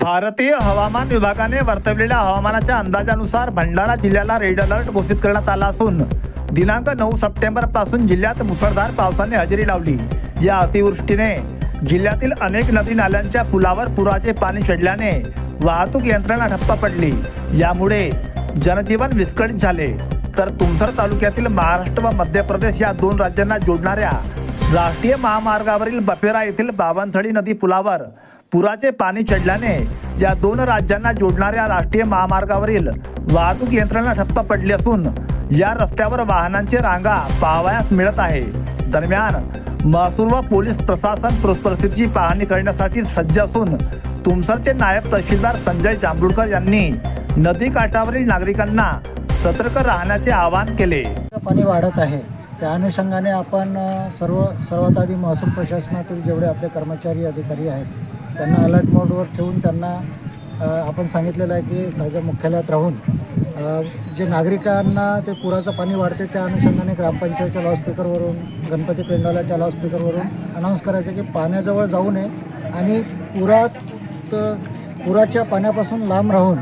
भारतीय हवामान विभागाने वर्तवलेल्या हवामानाच्या अंदाजानुसार भंडारा जिल्ह्याला रेड अलर्ट घोषित करण्यात आला असून दिनांक नऊ सप्टेंबरपासून जिल्ह्यात मुसळधार पावसाने हजेरी लावली. या अतिवृष्टीने जिल्ह्यातील अनेक नदी नाल्यांच्या पुलावर पुराचे पाणी चढल्याने वाहतूक यंत्रणा ठप्प पडली. यामुळे जनजीवन विस्कळीत झाले. तर तुमसर तालुक्यातील महाराष्ट्र व मध्य प्रदेश या दोन राज्यांना जोडणाऱ्या राष्ट्रीय महामार्गावरील बपेरा येथील बावनथडी नदी पुलावर पुराचे पाणी चढल्याने या दोन राज्यांना जोडणाऱ्या राष्ट्रीय महामार्गावरील वाहतूक यंत्रणा ठप्प पडली असून या रस्त्यावर वाहनांचे रांगा पाहावयास मिळत आहे. दरम्यान महसूल व पोलीस प्रशासन परिस्थितीची पाहणी करण्यासाठी सज्ज असून तुमसरचे नायब तहसीलदार संजय जांभूळकर यांनी नदी काठावरील नागरिकांना सतर्क राहण्याचे आवाहन केले. पाणी वाढत आहे. त्या अनुषंगाने आपण सर्व सर्वात आधी महसूल प्रशासनातील जेवढे आपले कर्मचारी अधिकारी आहेत त्यांना अलर्ट मोडवर ठेवून त्यांना आपण सांगितलेलं आहे की साजा मुख्यालयात राहून जे नागरिकांना ते पुराचं पाणी वाढते त्या अनुषंगाने ग्रामपंचायतच्या लाऊडस्पीकरवरून गणपती पेंडाला त्या लाऊडस्पीकरवरून अनाऊन्स करायचं की पाण्याजवळ जाऊ नये आणि पुरात पुराच्या पाण्यापासून लांब राहून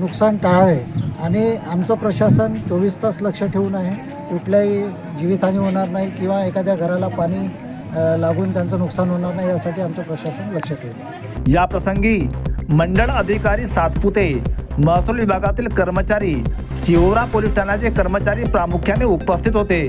नुकसान टाळावे. आणि आमचं प्रशासन चोवीस तास लक्ष ठेवून आहे. कुठल्याही जीवितहानी होणार नाही किंवा एखाद्या घराला पाणी लागून त्यांचं नुकसान होणार नाही यासाठी आमचं प्रशासन लक्ष ठेवलं आहे. या प्रसंगी मंडळ अधिकारी सातपुते महसूल विभागातील कर्मचारी शिवरा पोलीस ठाण्याचे कर्मचारी प्रामुख्याने उपस्थित होते